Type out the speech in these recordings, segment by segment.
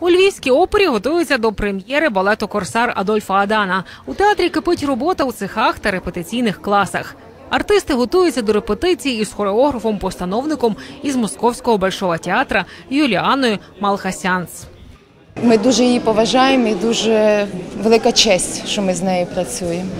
У львівській опері готуються до прем'єри балету Корсар Адольфа Адана. У театрі кипить робота у цехах та репетиційних класах. Артисти готуються до репетицій із хореографом-постановником із московського большого театра Юліаною Малхасянц. Ми дуже її поважаємо і дуже велика честь, що ми з нею працюємо.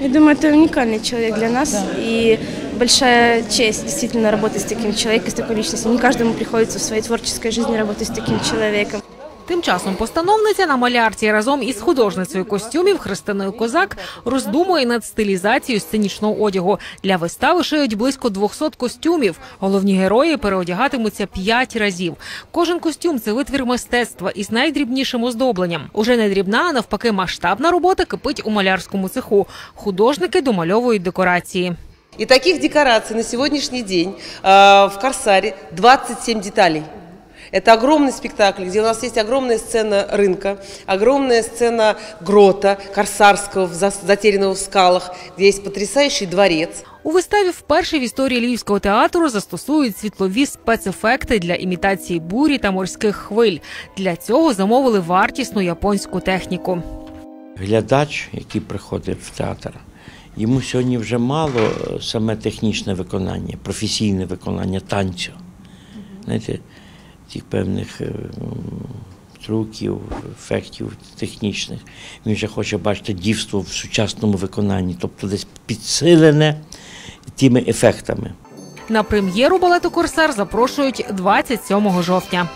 Я думаю, это уникальный человек для нас и большая честь действительно работать с таким человеком, с такой личностью. Не каждому приходится в своей творческой жизни работать с таким человеком. Тим часом постановниця на малярці разом із художницею костюмів Христиною Козак роздумує над стилізацією сценічного одягу. Для вистави шиють близько 200 костюмів. Головні герої переодягатимуться п'ять разів. Кожен костюм це витвір мистецтва із найдрібнішим оздобленням. Уже не дрібна, а навпаки, масштабна робота кипить у малярському цеху. Художники домальовують декорації. И таких декораций на сегодняшний день в Корсаре 27 деталей. Это огромный спектакль, где у нас есть огромная сцена рынка, огромная сцена грота корсарского, в зас- затерянного в скалах, где есть потрясающий дворец. У виставі вперше в історії львівського театру застосують світлові спецефекти для імітації бурі та морських хвиль. Для цього замовили вартісну японську техніку. глядач, який приходить в театр, йому сьогодні вже мало е, саме технічне виконання, професійне виконання танцю. Знаєте, тих певних труків, трюків, ефектів технічних. Він вже хоче бачити дівство в сучасному виконанні, тобто десь підсилене тими ефектами. На прем'єру балету Корсар запрошують 27 жовтня.